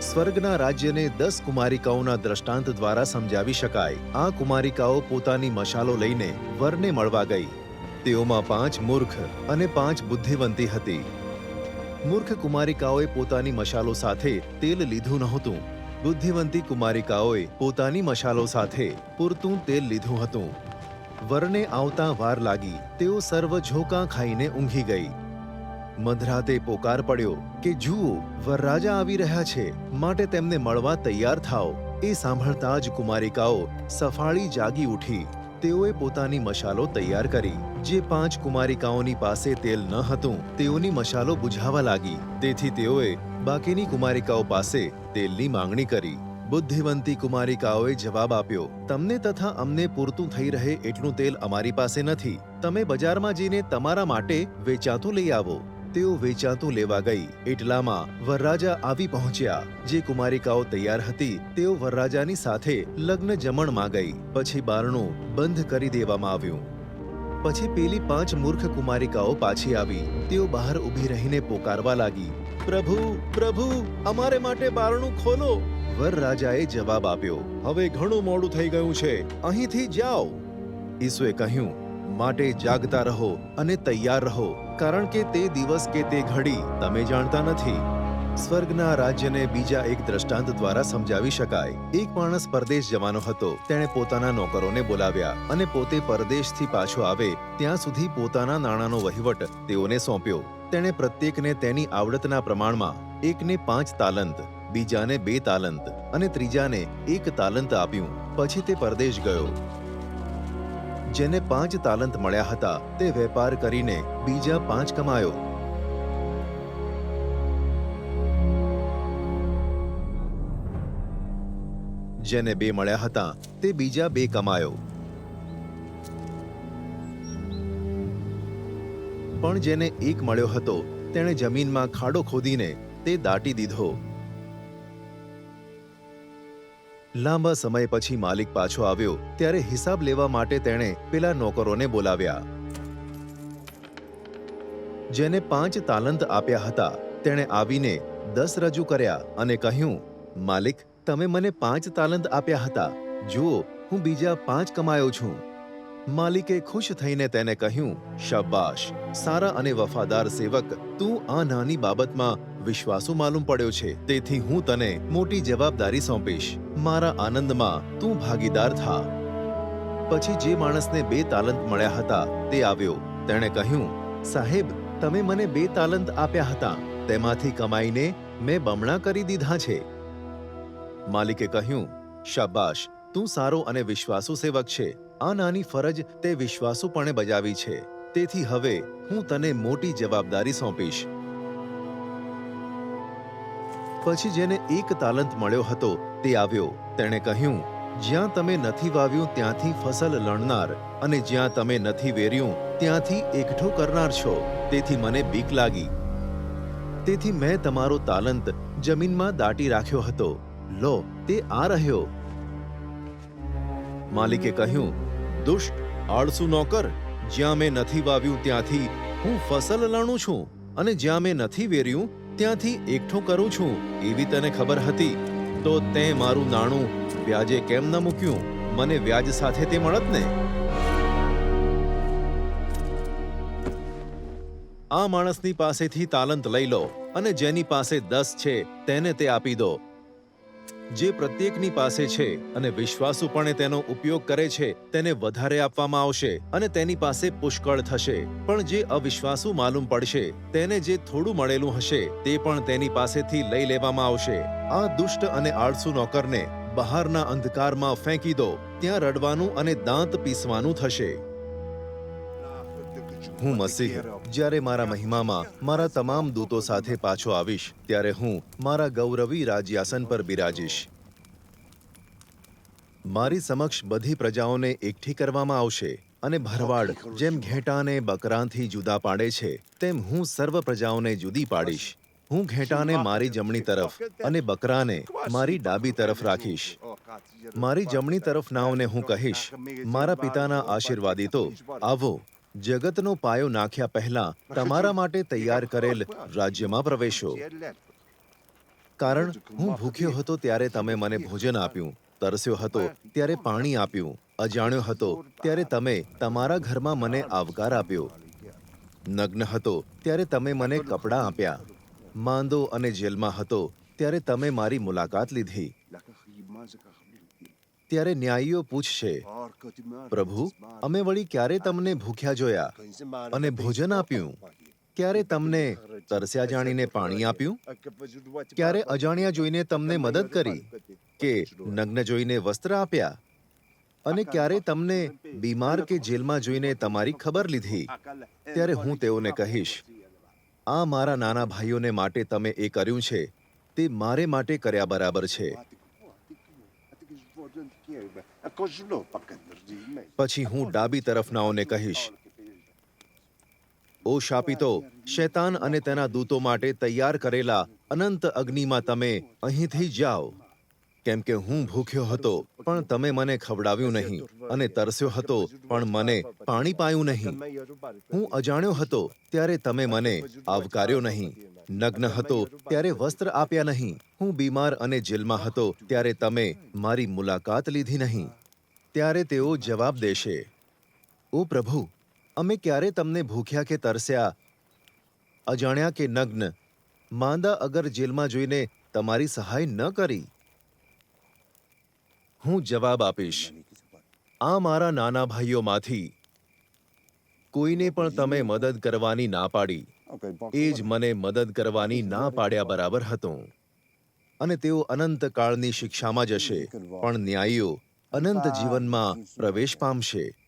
સ્વર્ગના રાજ્યને દસ કુમારિકાઓના દ્રષ્ટાંત દ્વારા સમજાવી શકાય. આ કુમારિકાઓ પોતાની મશાલો લઈને વરને મળવા ગઈ. તેઓમાં પાંચ મૂર્ખ અને પાંચ બુદ્ધિવંતી હતી. મૂર્ખ કુમારિકાઓએ પોતાની મશાલો સાથે તેલ લીધું નહોતું. બુદ્ધિવંતી કુમારિકાઓએ પોતાની મશાલો સાથે પૂરતું તેલ લીધું હતું. વરને આવતા વાર લાગી તેઓ સર્વ ઝોકા ખાઈને ઊંઘી ગઈ. મધરાતે પોકાર પડ્યો કે, જુઓ વરરાજા આવી રહ્યા છે. માટે તેમને મળવા તૈયાર થાઓ. એ સાંભળતા જ કુમારિકાઓ સફાળી જાગી ઉઠી. તેઓએ પોતાની મશાલો તૈયાર કરી. જે પાંચ કુમારિકાઓની પાસે તેલ ન હતું, તેઓની મશાલો બુઝાવા લાગી. તેથી તેઓએ બાકીની કુમારિકાઓ પાસે તેલની માંગણી કરી. બુદ્ધિવંતી કુમારિકાઓએ જવાબ આપ્યો, તમને તથા અમને પૂરતું થઈ રહે એટલું તેલ અમારી પાસે નથી. તમે બજારમાં જઈને તમારા માટે વેચાતું લઈ આવો. તેઓ વેચાતું લેવા ગઈ. એટલામાં વરરાજા આવી પહોંચ્યા. જે કુમારિકાઓ તૈયાર હતી, તેઓ વરરાજાની સાથે લગ્ન જમણમાં ગઈ પછી બારણું બંધ કરી દેવામાં આવ્યું. પછી પેલી પાંચ મૂર્ખ કુમારિકાઓ પાછી આવી. તેઓ બહાર ઊભી રહીને પોકારવા લાગી. પ્રભુ પ્રભુ, અમારે માટે બારણું ખોલો. વરરાજાએ જવાબ આપ્યો, હવે ઘણું મોડું થઈ ગયું છે. અહીંથી જાઓ. ઈસુએ કહ્યું, માટે જાગતા રહો અને તૈયાર રહો. કારણ કે તે દિવસ કે તે ઘડી તમે જાણતા નથી. સ્વર્ગના રાજ્યને બીજા એક દ્રષ્ટાંત દ્વારા સમજાવી શકાય. એક માણસ પરદેશ જવાનો હતો. તેણે પોતાના નોકરોને બોલાવ્યા અને પોતે પરદેશથી પાછો આવે ત્યાં સુધી પોતાના નાણાંનો વહીવટ તેઓને સોંપ્યો. તેણે પ્રત્યેકને તેની આવડતના પ્રમાણમાં એકને પાંચ તાલંત, બીજાને બે તાલંત અને ત્રીજાને એક તાલંત આપ્યું. પછી તે પરદેશ ગયો. જેને પાંચ તાલંત મળ્યા હતા, તે વેપાર કરીને બીજા પાંચ કમાયો. જેને બે મળ્યા હતા, તે બીજા બે કમાયો. પણ જેને એક મળ્યો હતો, તેણે જમીનમાં ખાડો ખોદીને તે દાટી દીધો. લાંબા સમય પછી માલિક પાછો આવ્યો ત્યારે હિસાબ લેવા માટે તેણે પેલા નોકરોને બોલાવ્યા. જેને પાંચ તાલંત આપ્યા હતા, તેણે આવીને દસ રજૂ કર્યા અને કહ્યું, માલિક, તમે મને પાંચ તાલંત આપ્યા હતા. જુઓ, હું બીજા પાંચ કમાયો છું. માલિકે ખુશ થઈને તેને કહ્યું, શાબાશ, સારા અને વફાદાર સેવક, તું આ નાની બાબતમાં વિશ્વાસુ માલુમ પડ્યો છે. તેથી હું તને મોટી જવાબદારી સોંપીશ. મારા આનંદમાં તું ભાગીદાર થા. પછી જે માણસને બે તાલંત મળ્યા હતા તે આવ્યો. તેણે કહ્યું, સાહેબ, તમે મને બે તાલંત આપ્યા હતા. તેમાંથી કમાઈને મેં બમણા કરી દીધા છે. માલિકે કહ્યું, શાબાશ, તું સારો અને વિશ્વાસુ સેવક છે. આ નાની ફરજ તે વિશ્વાસુપણે બજાવી છે. તેથી હવે હું તને મોટી જવાબદારી સોંપીશ. પછી જેને એક તાલંત મળ્યો હતો તે આવ્યો. તેણે કહ્યું, જ્યાં તમે નથી વાવ્યું ત્યાંથી ફસલ લણનાર અને જ્યાં તમે નથી વેર્યું ત્યાંથી એકઠો કરનાર છો. તેથી મને બીક લાગી. તેથી મેં તમારો તાલંત જમીનમાં દાટી રાખ્યો હતો. લો, તે આ રહ્યો. માલિકે કહ્યું, દુષ્ટ, આળસુ નોકર જ્યાં મેં નથી વાવ્યું ત્યાંથી હું ફસલ લણું છું અને જ્યાં મેં નથી વેર્યું ત્યાંથી એકઠું કરું છું એવી તને ખબર હતી, તો તે મારું નાણું વ્યાજે કેમ ન મૂક્યું? મને વ્યાજ સાથે તે મળત ને? આ માણસની પાસેથી તાલંત લઈ લો અને જેની પાસે દસ છે તેને તે આપી દો. જે પ્રત્યેકની પાસે છે અને વિશ્વાસુપણે તેનો ઉપયોગ કરે છે, તેને વધારે આપવામાં આવશે અને તેની પાસે પુષ્કળ થશે. પણ જે અવિશ્વાસુ માલુમ પડશે, તેને જે થોડું મળેલું હશે, તે પણ તેની પાસેથી લઈ લેવામાં આવશે. આ દુષ્ટ અને આળસુ નોકરને બહારના અંધકારમાં ફેંકી દો, ત્યાં રડવાનું અને દાંત પીસવાનું થશે. હું મસીહ. જ્યારે મારા મહિમામાં મારા તમામ દૂતો સાથે પાછો આવીશ, ત્યારે હું મારા ગૌરવી રાજ્યાસન પર બિરાજીશ. મારી સમક્ષ બધી પ્રજાઓને એકઠી કરવામાં આવશે અને ભરવાડ જેમ ઘેટાને બકરાથી જુદા પાડે છે, તેમ હું સર્વ પ્રજાઓને જુદી પાડીશ. હું ઘેટાને મારી જમણી તરફ અને બકરાને મારી ડાબી તરફ રાખીશ. મારી જમણી તરફ નાવને હું કહીશ, મારા પિતાના આશીર્વાદિતો, આવો જગતનો પાયો નાખ્યા પહેલા તમારા માટે તૈયાર કરેલ રાજ્યમાં પ્રવેશો. કારણ હું ભૂખ્યો હતો ત્યારે તમે મને ભોજન આપ્યું, તરસ્યો હતો ત્યારે પાણી આપ્યું, અજાણ્યો હતો ત્યારે તમે તમારા ઘરમાં મને આવકાર આપ્યો. નગ્ન હતો ત્યારે તમે મને કપડાં આપ્યા. માંદો અને જેલમાં હતો ત્યારે તમે મારી મુલાકાત લીધી. ત્યારે ન્યાયીઓ પૂછશે, પ્રભુ, અમે વળી ક્યારે તમને ભૂખ્યા જોયા અને ભોજન આપ્યું? ક્યારે તમને તરસ્યા જાણીને પાણી આપ્યું? ક્યારે અજાણ્યા જોઈને તમને મદદ કરી કે નગ્ન જોઈને વસ્ત્ર આપ્યા? અને ક્યારે તમને બીમાર કે જેલમાં જોઈને તમારી ખબર લીધી? ત્યારે હું તેઓને કહીશ, આ મારા નાના ભાઈઓને માટે તમે એ કર્યું છે. તે મારે માટે કર્યા બરાબર છે. પછી હું ડાબી તરફનાઓને કહીશ. ઓ શાપિતો, શૈતાન અને તેના દૂતો માટે તૈયાર કરેલા અનંત અગ્નિમાં તમે અહીંથી જાઓ. કેમ કે હું ભૂખ્યો હતો, પણ તમે મને ખવડાવ્યું નહીં અને તરસ્યો હતો, પણ મને પાણી પાયું નહીં. હું અજાણ્યો હતો, ત્યારે તમે મને આવકાર્યો નહીં. નગ્ન હતો, ત્યારે વસ્ત્ર આપ્યા નહીં. હું બીમાર અને જેલમાં હતો, ત્યારે તમે મારી મુલાકાત લીધી નહીં. ત્યારે તેઓ જવાબ દેશે, ઓ પ્રભુ, અમે ક્યારે તમને ભૂખ્યા કે તરસ્યા? અજાણ્યા કે નગ્ન? માંદા અગર જેલમાં જોઈને તમારી સહાય ન કરી? હું જવાબ આપીશ, આ મારા નાના ભાઈઓમાંથી કોઈને પણ તમે મદદ કરવાની ના પાડી. એ જ મને મદદ કરવાની ના પાડ્યા બરાબર હતું. અને તેઓ અનંત કાળની શિક્ષામાં જશે પણ ન્યાયીઓ અનંત જીવનમાં પ્રવેશ પામશે.